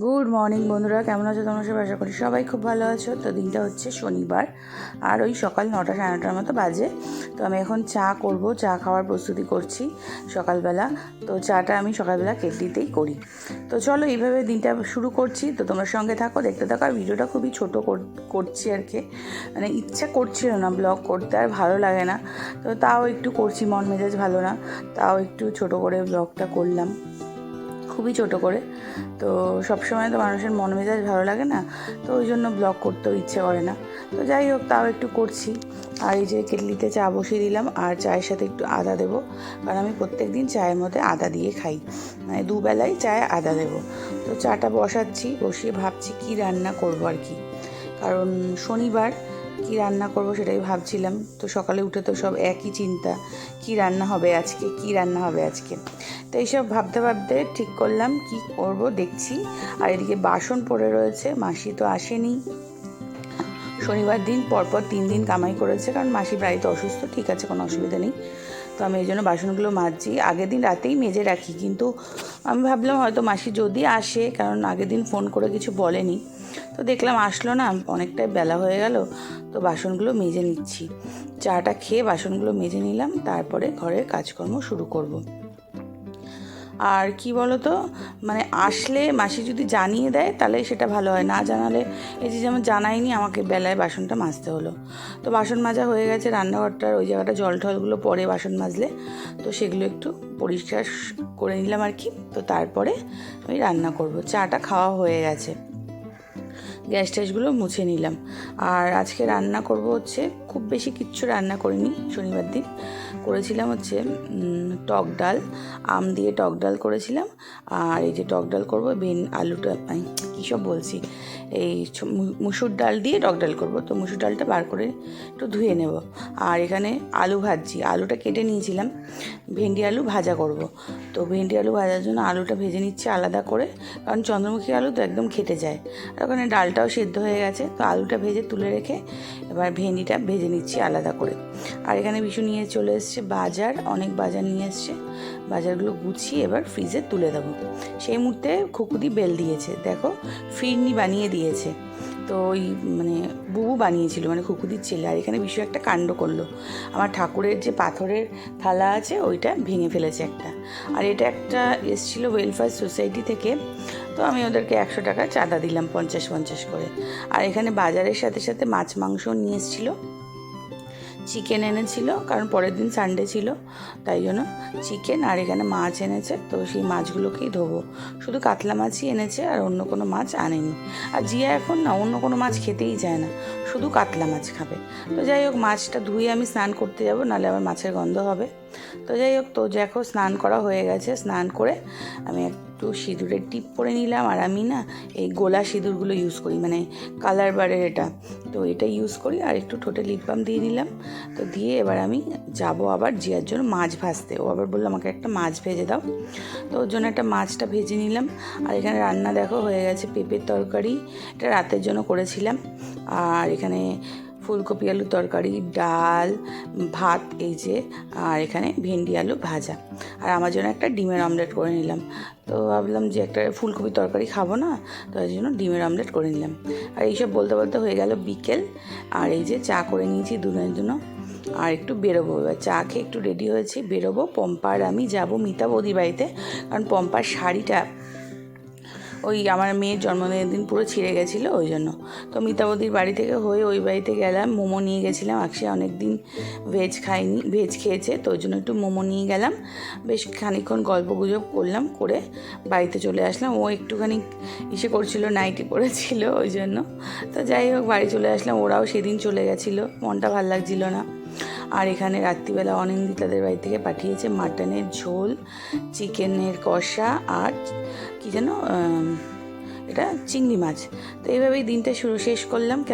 Good morning বন্ধুরা। কেমন আছো তোমরা? সবাই আশা করি সবাই খুব ভালো আছো। তো দিনটা হচ্ছে শনিবার, আর ওই সকাল নটা সাড়ে নটার মতো বাজে। তো আমি এখন চা করব, চা খাওয়ার প্রস্তুতি করছি সকালবেলা। তো চাটা আমি সকালবেলা কেটলিতেই করি। তো চলো এইভাবে দিনটা শুরু করছি। তো তোমার সঙ্গে থাকো, দেখতে থাকো। আর ভিডিওটা খুবই ছোটো কর- করছি আর কি। মানে ইচ্ছা করছিল না ব্লগ করতে, আর ভালো লাগে না। তো তাও একটু করছি, মন মেজাজ ভালো না। তাও একটু ছোট করে ব্লগটা করলাম। খুবই ছোট করে। তো সবসময় তো মানুষের মন মেজাজ ভালো লাগে না, তো ওই জন্য ব্লগ করতেও ইচ্ছে করে না। তো যাই হোক, তাও একটু করছি। আর এই যে কেটলিতে চা বসিয়ে দিলাম, আর চায়ের সাথে একটু আদা দেবো। কারণ আমি প্রত্যেক দিন চায়ের মধ্যে আদা দিয়ে খাই। মানে দুবেলায় চায়ে আদা দেবো। তো চাটা বসাচ্ছি, বসিয়ে ভাবছি কি রান্না করব আর কি। কারণ শনিবার কি রান্না করব সেটাই ভাবছিলাম। তো সকালে উঠে তো সব একই চিন্তা, কি রান্না হবে আজকে, কি রান্না হবে আজকে? তো এইসব ভাবতে ভাবতে ঠিক করলাম, কি করব দেখছি। আর এদিকে বাসন পড়ে রয়েছে, মাসি তো আসেনি। শনিবার দিন পরপর তিন দিন কামাই করেছে, কারণ মাসি বাড়িতে অসুস্থ, ঠিক আছে, কোনো অসুবিধা নেই। তো আমি এই জন্য বাসনগুলো মাজছি। আগের দিন রাতেই মেজে রাখি, কিন্তু আমি ভাবলাম হয়তো মাসি যদি আসে, কারণ আগের দিন ফোন করে কিছু বলেনি। তো দেখলাম আসলো না, অনেকটাই বেলা হয়ে গেল, তো বাসনগুলো মেজে নিচ্ছি। চাটা খেয়ে বাসনগুলো মেজে নিলাম, তারপরে ঘরের কাজকর্ম শুরু করব। আর কি বলো তো মানে আসলে মাসি যদি জানিয়ে দেয়, তাহলে সেটা ভালো হয়। না জানালে, এই যে যেমন জানায়নি, আমাকে বেলায় বাসনটা মাজতে হলো। তো বাসন মাজা হয়ে গেছে, রান্নাঘরটার ওই জায়গাটা জল টলগুলো পরে বাসন মাজলে, তো সেগুলো একটু পরিষ্কার করে নিলাম আর কি, তো তারপরে আমি রান্না করব। চাটা খাওয়া হয়ে গেছে। গ্যাস ট্যাসগুলো মুছে নিলাম। আর আজকে রান্না করব হচ্ছে, খুব বেশি কিচ্ছু রান্না করিনি, শনিবার দিন। করেছিলাম হচ্ছে টক ডাল, আম দিয়ে টক ডাল করেছিলাম। আর এই যে টক ডাল করব, বেন, আলুটা কী সব বলছি? এই মুসুর ডাল দিয়ে টক ডাল করব। তো মুসুর ডালটা বার করে একটু ধুয়ে নেব। আর এখানে আলু ভাজছি। আলুটা কেটে নিয়েছিলাম। ভেন্ডি আলু ভাজা করব। তো ভেন্ডি আলু ভাজার জন্য আলুটা ভেজে নিচ্ছি আলাদা করে। কারণ চন্দ্রমুখী আলু তো একদম খেটে যায় আর ওখানে ডালটাও সিদ্ধ হয়ে গেছে, তো আলুটা ভেজে তুলে রেখে এবার ভেন্ডিটা ভেজে নিচ্ছি আলাদা করে। আর এখানে বিশু নিয়ে চলে এসছে বাজার, অনেক বাজার নিয়ে এসছে। বাজারগুলো গুছিয়ে এবার ফ্রিজে তুলে দেবো। সেই মুহূর্তে খুকুদি বেল দিয়েছে, দেখো, ফিরনি বানিয়ে দিয়েছে। তো ওই মানে বুবু বানিয়েছিল মানে খুকুদির ছেলে। আর এখানে বিষয় একটা কাণ্ড করল। আমার ঠাকুরের যে পাথরের থালা আছে, ওইটা ভেঙে ফেলেছে একটা। আর এটা একটা এসেছিল ওয়েলফেয়ার সোসাইটি থেকে। তো আমি ওদেরকে একশো টাকা চাঁদা দিলাম, পঞ্চাশ পঞ্চাশ করে। আর এখানে বাজারের সাথে সাথে মাছ, মাংস নিয়ে এসেছিল। চিকেন এনেছিল, কারণ পরের দিন সানডে ছিল, তাই জন্য চিকেন আর এখানে মাছ এনেছে, তো সেই মাছগুলোকেই ধোবো। শুধু কাতলা মাছই এনেছে আর অন্য কোনো মাছ আনেনি। আর জিয়া এখন না, অন্য কোনো মাছ খেতেই যায় না, শুধু কাতলা মাছ খাবে। তো যাই হোক, মাছটা ধুয়ে আমি স্নান করতে যাব, নাহলে আমার মাছের গন্ধ হবে। তো যাই হোক, তো দেখো স্নান করা হয়ে গেছে। স্নান করে আমি একটু সিঁদুরের টিপ পরে নিলাম। আর আমি না এই গোলা সিঁদুরগুলো ইউজ করি মানে কালার বারের এটা। তো এটা ইউজ করি আর একটু ঠোঁটে লিপ বাম দিয়ে নিলাম। তো দিয়ে এবার আমি যাব আবার জিয়ার জন্য মাছ ভাজতে। ও আবার বলল, আমাকে একটা মাছ ভেজে দাও। তো ওর জন্য একটা মাছটা ভেজে নিলাম। আর এখানে রান্না দেখো হয়ে গেছে পেঁপের তরকারি। এটা রাতের জন্য করেছিলাম। আর এখানে ফুলকপি আলু তরকারি, ডাল, ভাত, এই যে, আর এখানে ভেন্ডি আলু ভাজা। আর আমার জন্য একটা ডিমের অমলেট করে নিলাম। তো ভাবলাম যে একটা ফুলকপি তরকারি খাব না, তো ওই জন্য ডিমের অমলেট করে নিলাম। আর এইসব বলতে বলতে হয়ে গেল বিকেল, আর এই যে চা করে নিয়েছি দুজনের জন্য। আর একটু বেরোবো এবার। চা খেয়ে একটু রেডি হয়েছি, বেরোবো, পম্পার আমি যাব মিতা বৌদির বাড়িতে, কারণ পম্পার শাড়িটা ওই আমার মেয়ের জন্মদিনের দিন পুরো ছিঁড়ে গেছিল, ওই জন্য। তো মিতাবদির বাড়ি থেকে হয়ে ওই বাড়িতে গেলাম, মোমো নিয়ে গেছিলাম। আকশে অনেক দিন ভেজ খাইনি ভেজ খেয়েছে, তো ওই জন্য একটু মোমো নিয়ে গেলাম। বেশ খানিকক্ষণ গল্প গুজব করলাম, করে বাড়িতে চলে আসলাম। ও একটুখানি ইসে করছিল নাইটি পরেছিল ওই জন্য। তো যাই হোক, বাড়ি চলে আসলাম। ওরাও সেদিন চলে গেছিল, মনটা ভালো লাগছিল না। আর এখানে রাত্রিবেলা অনিন্দিতাদের বাড়ি থেকে পাঠিয়েছে মাটনের ঝোল, চিকেনের কষা আর কি যেন এটা চিংড়ি মাছ। তো এইভাবেই দিনটা শুরু, শেষ করলাম।